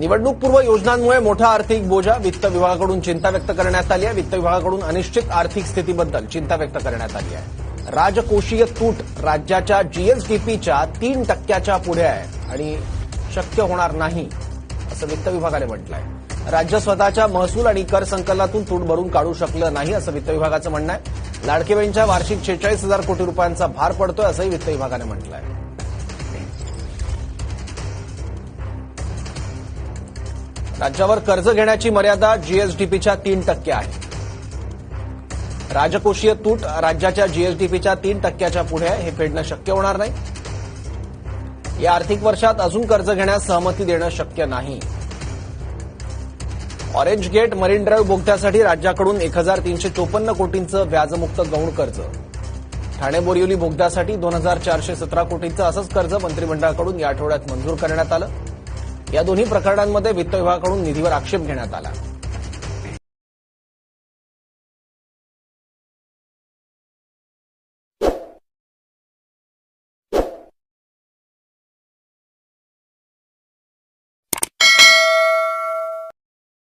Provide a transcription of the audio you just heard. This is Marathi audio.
निवडणूकपूर्व योजनांमुळे मोठा आर्थिक बोजा वित्त विभागाकडून चिंता व्यक्त करण्यात आली आहे. वित्त विभागाकडून अनिश्चित आर्थिक स्थितीबद्दल चिंता व्यक्त करण्यात आली आहे. राजकोषीय तूट राज्याच्या जीएसडीपीच्या तीन टक्क्याच्या पुढे आहे आणि शक्य होणार नाही असं वित्त विभागाने म्हटलं आहे राज्य स्वतःच्या महसूल आणि कर संकलनातून तूट भरून काढू शकलं नाही असं वित्त विभागाचं म्हणणं आहे. लाडकेबाईंच्या वार्षिक शेहेचाळीस हजार कोटी रुपयांचा भार पडतोय असंही वित्त विभागाने म्हटलं आहे राज्यावर कर्ज घेण्याची मर्यादा जीएसडीपीच्या तीन टक्के आहे. राजकोषीय तूट राज्याच्या जीएसडीपीच्या तीन टक्क्याच्या पुढे हे फेडणं शक्य होणार नाही. या आर्थिक वर्षात अजून कर्ज घेण्यास सहमती देणं शक्य नाही. ऑरेंज गेट मरीन ड्राईव्ह बोगद्यासाठी राज्याकडून एक हजार तीनशे चोपन्न कोटींचं व्याजमुक्त गौण कर्ज. ठाणे बोरिवली बोगद्यासाठी दोन हजार चारशे सतरा कोटींचं असंच कर्ज मंत्रिमंडळाकडून या आठवड्यात मंजूर करण्यात आलं. या दोन्ही प्रकरणांमध्ये वित्त विभागाकडून निधीवर आक्षेप घेण्यात आला.